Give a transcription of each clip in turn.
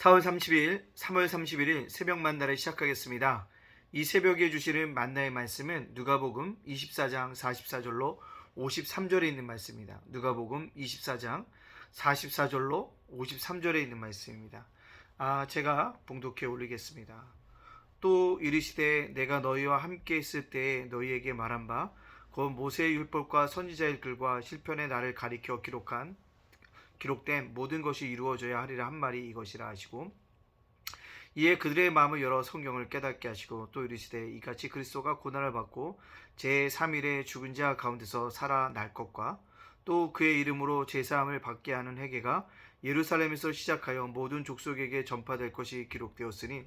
4월 30일, 3월 31일 새벽 만나를 시작하겠습니다. 이 새벽에 주시는 만나의 말씀은 누가복음 24장 44절로 53절에 있는 말씀입니다. 누가복음 24장 44절로 53절에 있는 말씀입니다. 아, 제가 봉독해 올리겠습니다. 또 이르시되 내가 너희와 함께 있을 때에 너희에게 말한 바 곧 모세의 율법과 선지자의 글과 실편의 나를 가리켜 기록한 기록된 모든 것이 이루어져야 하리라 한 말이 이것이라 하시고 이에 그들의 마음을 열어 성경을 깨닫게 하시고 또 이르시되 이같이 그리스도가 고난을 받고 제 3일에 죽은 자 가운데서 살아날 것과 또 그의 이름으로 제사함을 받게 하는 회개가 예루살렘에서 시작하여 모든 족속에게 전파될 것이 기록되었으니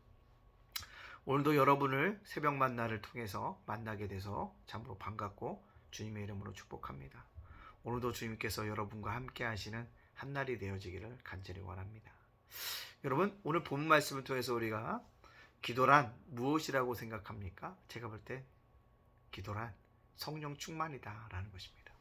오늘도 여러분을 새벽 만나를 통해서 만나게 돼서 참으로 반갑고 주님의 이름으로 축복합니다. 오늘도 주님께서 여러분과 함께 하시는 한날이 되어지기를 간절히 원합니다. 여러분, 오늘 본 말씀을 통해서 우리가 기도란 무엇이라고 생각합니까? 제가 볼 때 기도란 성령 충만이다라는 것입니다.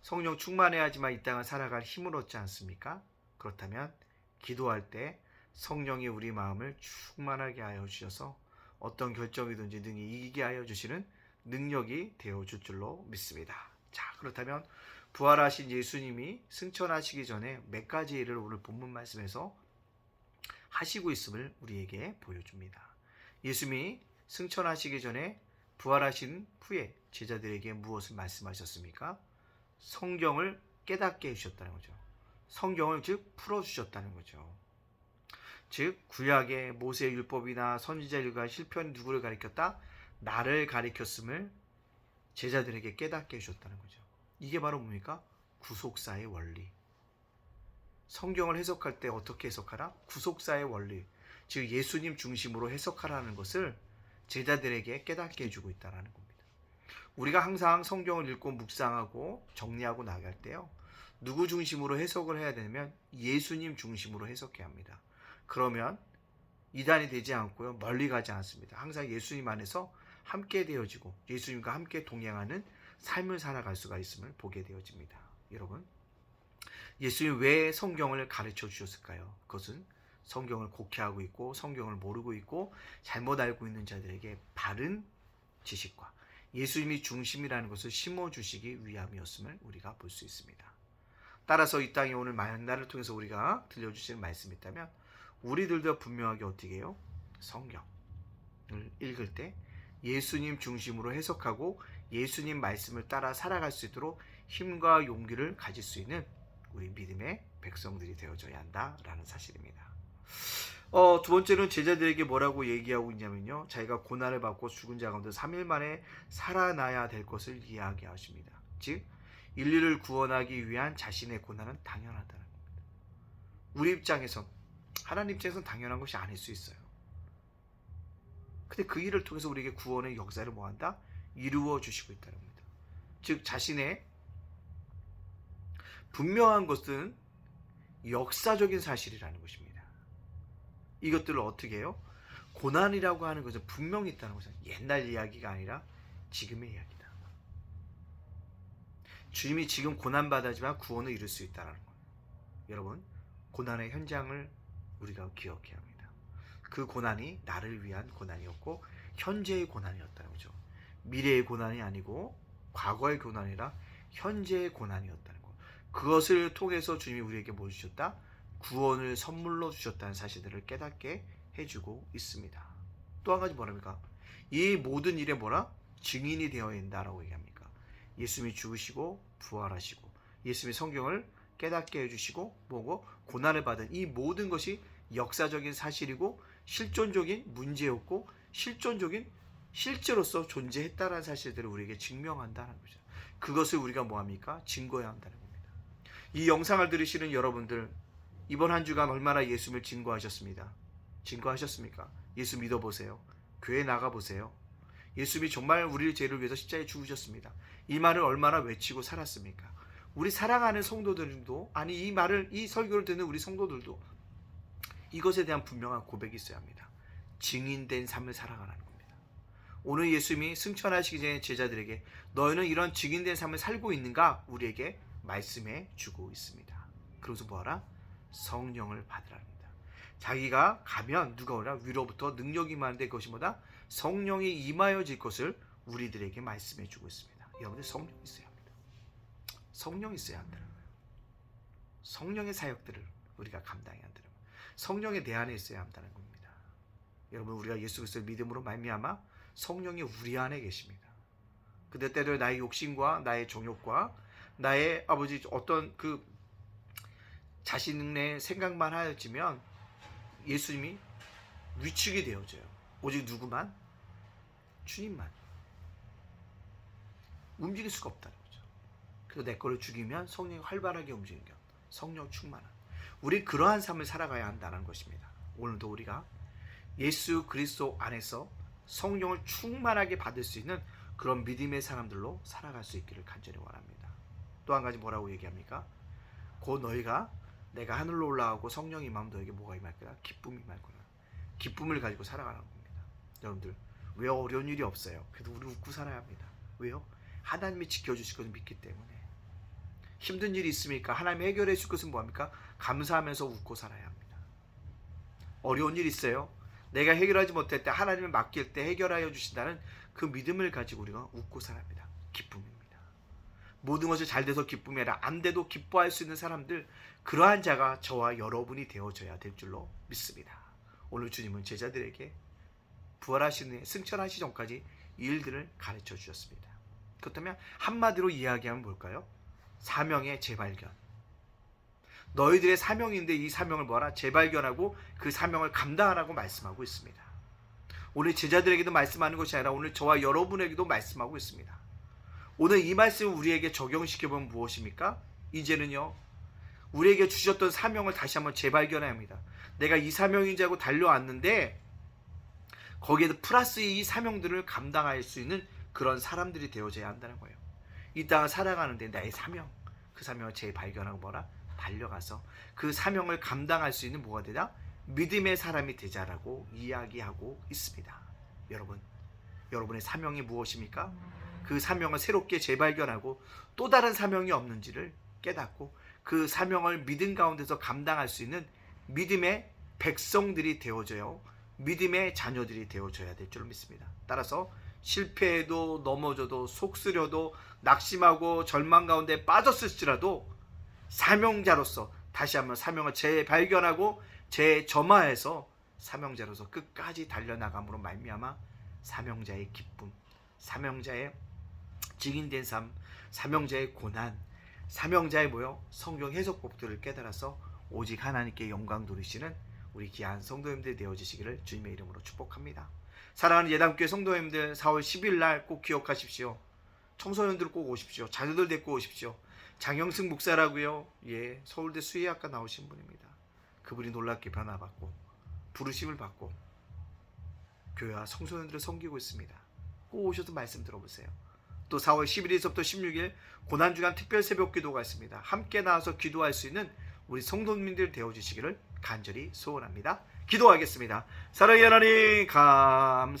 성령 충만해야지만 이 땅을 살아갈 힘을 얻지 않습니까? 그렇다면 기도할 때 성령이 우리 마음을 충만하게 하여 주셔서 어떤 결정이든지 능히 이기게 하여 주시는 능력이 되어 줄 줄로 믿습니다. 자, 그렇다면 부활하신 예수님이 승천하시기 전에 몇 가지 일을 오늘 본문 말씀에서 하시고 있음을 우리에게 보여줍니다. 예수님이 승천하시기 전에 부활하신 후에 제자들에게 무엇을 말씀하셨습니까? 성경을 깨닫게 해주셨다는 거죠. 성경을 즉 풀어주셨다는 거죠. 즉 구약의 모세의 율법이나 선지자일과 실편 누구를 가리켰다? 나를 가리켰음을 제자들에게 깨닫게 해주셨다는 거죠. 이게 바로 뭡니까? 구속사의 원리. 성경을 해석할 때 어떻게 해석하라? 구속사의 원리. 즉 예수님 중심으로 해석하라는 것을 제자들에게 깨닫게 해주고 있다는 겁니다. 우리가 항상 성경을 읽고 묵상하고 정리하고 나갈 때요. 누구 중심으로 해석을 해야 되냐면 예수님 중심으로 해석해야 합니다. 그러면 이단이 되지 않고요. 멀리 가지 않습니다. 항상 예수님 안에서 함께 되어지고 예수님과 함께 동행하는 삶을 살아갈 수가 있음을 보게 되어집니다. 여러분, 예수님 왜 성경을 가르쳐 주셨을까요? 그것은 성경을 곡해하고 있고 성경을 모르고 있고 잘못 알고 있는 자들에게 바른 지식과 예수님이 중심이라는 것을 심어 주시기 위함이었음을 우리가 볼 수 있습니다. 따라서 이 땅에 오늘 만나를 통해서 우리가 들려주시는 말씀이 있다면 우리들도 분명하게 어떻게 해요? 성경을 읽을 때 예수님 중심으로 해석하고 예수님 말씀을 따라 살아갈 수 있도록 힘과 용기를 가질 수 있는 우리 믿음의 백성들이 되어져야 한다라는 사실입니다. 어, 두 번째는 제자들에게 뭐라고 얘기하고 있냐면요. 자기가 고난을 받고 죽은 자 가운데 3일 만에 살아나야 될 것을 이야기하십니다. 즉, 인류를 구원하기 위한 자신의 고난은 당연하다는 겁니다. 우리 입장에서 하나님 입장에서는 당연한 것이 아닐 수 있어요. 근데 그 일을 통해서 우리에게 구원의 역사를 뭐한다? 이루어 주시고 있다는 겁니다. 즉 자신의 분명한 것은 역사적인 사실이라는 것입니다. 이것들을 어떻게 해요? 고난이라고 하는 것은 분명히 있다는 것은 옛날 이야기가 아니라 지금의 이야기다. 주님이 지금 고난받아지만 구원을 이룰 수 있다는 거예요. 여러분, 고난의 현장을 우리가 기억해야 합니다. 그 고난이 나를 위한 고난이었고 현재의 고난이었다는 거죠. 미래의 고난이 아니고 과거의 고난이라 현재의 고난이었다는 것. 그것을 통해서 주님이 우리에게 뭐 주셨다? 구원을 선물로 주셨다는 사실들을 깨닫게 해주고 있습니다. 또 한 가지 뭐랍니까? 이 모든 일에 뭐라? 증인이 되어야 한다라고 얘기합니까? 예수님이 죽으시고 부활하시고 예수님이 성경을 깨닫게 해주시고 뭐고 고난을 받은 이 모든 것이 역사적인 사실이고 실존적인 문제였고 실존적인 실제로서 존재했다는 사실들을 우리에게 증명한다는 거죠. 그것을 우리가 뭐합니까? 증거해야 한다는 겁니다. 이 영상을 들으시는 여러분들, 이번 한 주간 얼마나 예수님을 증거하셨습니다. 증거하셨습니까? 예수 믿어보세요. 교회 나가보세요. 예수님이 정말 우리의 죄를 위해서 십자가에 죽으셨습니다. 이 말을 얼마나 외치고 살았습니까? 우리 사랑하는 성도들도 아니 이 말을 이 설교를 듣는 우리 성도들도 이것에 대한 분명한 고백이 있어야 합니다. 증인된 삶을 살아가라는 겁니다. 오늘 예수님이 승천하시기 전에 제자들에게 너희는 이런 증인된 삶을 살고 있는가 우리에게 말씀해 주고 있습니다. 그러면서 뭐하라? 성령을 받으랍니다. 자기가 가면 누가 오라 위로부터 능력이 임하는데 그것이 뭐다? 성령이 임하여 질 것을 우리들에게 말씀해 주고 있습니다. 여러분들 성령 있어야 합니다. 성령 있어야 한다. 성령의 사역들을 우리가 감당해야 한다. 성령의 내 안에 있어야 한다는 겁니다. 여러분 우리가 예수 그리스도를 믿음으로 말미암아 성령이 우리 안에 계십니다. 근데 때로 나의 욕심과 나의 정욕과 나의 아버지 어떤 그 자신의 생각만 하여지면 예수님이 위축이 되어져요. 오직 누구만? 주님만. 움직일 수가 없다는 거죠. 그래서 내 거를 죽이면 성령이 활발하게 것. 성령 충만한. 우리 그러한 삶을 살아가야 한다는 것입니다. 오늘도 우리가 예수 그리스도 안에서 성령을 충만하게 받을 수 있는 그런 믿음의 사람들로 살아갈 수 있기를 간절히 원합니다. 또 한 가지 뭐라고 얘기합니까? 곧 너희가 내가 하늘로 올라가고 성령이 임하면 너에게 뭐가 임할 거야? 기쁨이 임할 거야. 기쁨을 가지고 살아가는 겁니다. 여러분들 왜 어려운 일이 없어요? 그래도 우리 웃고 살아야 합니다. 왜요? 하나님이 지켜주실 것을 믿기 때문에 힘든 일이 있습니까? 하나님이 해결해 줄 것은 뭐합니까? 감사하면서 웃고 살아야 합니다. 어려운 일 있어요? 내가 해결하지 못할 때 하나님을 맡길 때 해결하여 주신다는 그 믿음을 가지고 우리가 웃고 살아야 합니다. 기쁨입니다. 모든 것이 잘 돼서 기쁨이 아니라 안 돼도 기뻐할 수 있는 사람들 그러한 자가 저와 여러분이 되어져야 될 줄로 믿습니다. 오늘 주님은 제자들에게 부활하시는 승천하시 전까지 이 일들을 가르쳐 주셨습니다. 그렇다면 한마디로 이야기하면 뭘까요? 사명의 재발견. 너희들의 사명인데 이 사명을 뭐하라? 재발견하고 그 사명을 감당하라고 말씀하고 있습니다. 오늘 제자들에게도 말씀하는 것이 아니라 오늘 저와 여러분에게도 말씀하고 있습니다. 오늘 이 말씀을 우리에게 적용시켜 보면 무엇입니까? 이제는요, 우리에게 주셨던 사명을 다시 한번 재발견해야 합니다. 내가 이 사명인지 알고 달려왔는데, 거기에도 플러스 이 사명들을 감당할 수 있는 그런 사람들이 되어져야 한다는 거예요. 이 땅을 살아가는데 나의 사명, 그 사명을 재발견하고 뭐라? 달려가서 그 사명을 감당할 수 있는 뭐가 되다? 믿음의 사람이 되자라고 이야기하고 있습니다. 여러분, 여러분의 사명이 무엇입니까? 그 사명을 새롭게 재발견하고 또 다른 사명이 없는지를 깨닫고 그 사명을 믿음 가운데서 감당할 수 있는 믿음의 백성들이 되어져요. 믿음의 자녀들이 되어져야 될 줄 믿습니다. 따라서 실패해도 넘어져도 속쓰려도 낙심하고 절망 가운데 빠졌을지라도 사명자로서 다시 한번 사명을 재발견하고 재점화해서 사명자로서 끝까지 달려나감으로 말미암아 사명자의 기쁨, 사명자의 증인된 삶, 사명자의 고난, 사명자의 뭐요? 성경 해석법들을 깨달아서 오직 하나님께 영광 돌리시는 우리 귀한 성도님들 되어지시기를 주님의 이름으로 축복합니다. 사랑하는 예담교회 성도님들 4월 10일 날 꼭 기억하십시오. 청소년들 꼭 오십시오. 자녀들 데리고 오십시오. 장영승 목사라고요. 예, 서울대 수의학과 나오신 분입니다. 그분이 놀랍게 변화받고 부르심을 받고 교회와 청소년들을 섬기고 있습니다. 꼭 오셔서 말씀 들어보세요. 또 4월 11일서부터 16일 고난 주간 특별 새벽 기도가 있습니다. 함께 나와서 기도할 수 있는 우리 성도님들 되어 주시기를 간절히 소원합니다. 기도하겠습니다. 사랑의 하나님 감사합니다.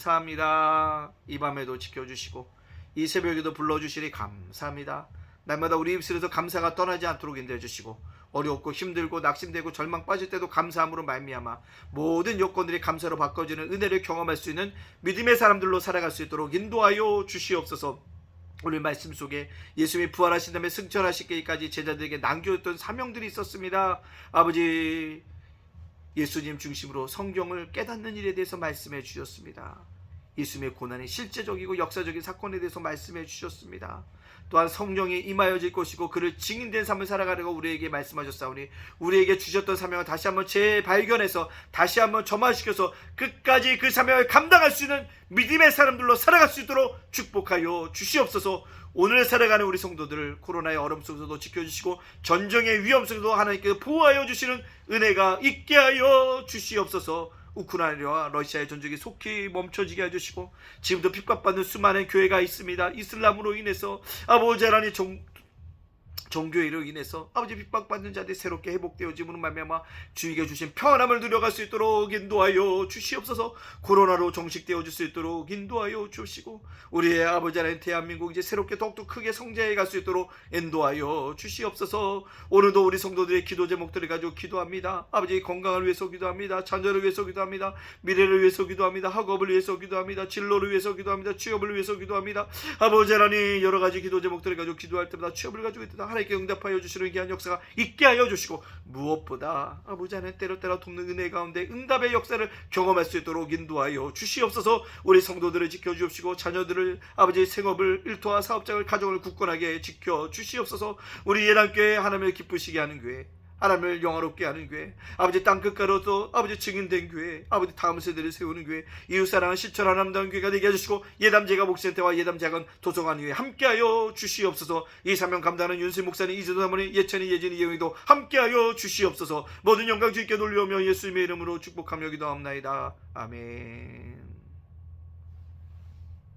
이 밤에도 지켜주시고 이 새벽에도 불러주시니 감사합니다. 날마다 우리 입술에서 감사가 떠나지 않도록 인도해 주시고 어렵고 힘들고 낙심되고 절망 빠질 때도 감사함으로 말미암아 모든 요건들이 감사로 바꿔지는 은혜를 경험할 수 있는 믿음의 사람들로 살아갈 수 있도록 인도하여 주시옵소서. 오늘 말씀 속에 예수님이 부활하신 다음에 승천하시기까지 제자들에게 남겨줬던 사명들이 있었습니다. 아버지 예수님 중심으로 성경을 깨닫는 일에 대해서 말씀해 주셨습니다. 예수님의 고난이 실제적이고 역사적인 사건에 대해서 말씀해 주셨습니다. 또한 성령이 임하여질 것이고 그를 증인된 삶을 살아가려고 우리에게 말씀하셨사오니 우리에게 주셨던 사명을 다시 한번 재발견해서 다시 한번 점화시켜서 끝까지 그 사명을 감당할 수 있는 믿음의 사람들로 살아갈 수 있도록 축복하여 주시옵소서 오늘 살아가는 우리 성도들을 코로나의 얼음 속에서도 지켜주시고 전쟁의 위험 속에서도 하나님께서 보호하여 주시는 은혜가 있게 하여 주시옵소서 우크라이나와 러시아의 전쟁이 속히 멈춰지게 해주시고 지금도 핍박받는 수많은 교회가 있습니다. 이슬람으로 인해서 아버지 하나님 종, 종교회로 인해서 아버지 핍박받는 자들이 새롭게 회복되어짐으로 말미암아 주님께 주신 평안함을 누려갈 수 있도록 인도하여 주시옵소서. 코로나로 종식되어질 수 있도록 인도하여 주시고 우리의 아버지 하나님 대한민국 이제 새롭게 더욱더 크게 성장해 갈 수 있도록 인도하여 주시옵소서. 오늘도 우리 성도들의 기도 제목들을 가지고 기도합니다. 아버지 건강을 위해서 기도합니다. 자녀를 위해서 기도합니다. 미래를 위해서 기도합니다. 학업을 위해서 기도합니다. 진로를 위해서 기도합니다. 취업을 위해서 기도합니다. 아버지 하나님 여러 가지 기도 제목들을 가지고 기도할 때마다 취업을 가지고 있다. 하나님 께 응답하여 주시는 귀한 역사가 있게 하여 주시고 무엇보다 아버지 하나님 때로 때로 돕는 은혜 가운데 응답의 역사를 경험할 수 있도록 인도하여 주시옵소서. 우리 성도들을 지켜주옵시고 자녀들을 아버지의 생업을 일터와 사업장을 가정을 굳건하게 지켜 주시옵소서. 우리 예랑교회 하나님을 기쁘시게 하는 교회 하나님을 영화롭게 하는 교회 아버지 땅 끝가로도 아버지 증인된 교회 아버지 다음 세대를 세우는 교회 이웃 사랑을 실천하는 남다운 교회가 되게 해주시고 예담제가 목센터와 예담작은 도서관 위에 함께하여 주시옵소서. 이 사명 감당하는 윤수 목사님 이재도 사모님 예찬이 예진이 예영이도 함께하여 주시옵소서. 모든 영광 주님께 돌려오며 예수님의 이름으로 축복하며 기도합나이다. 아멘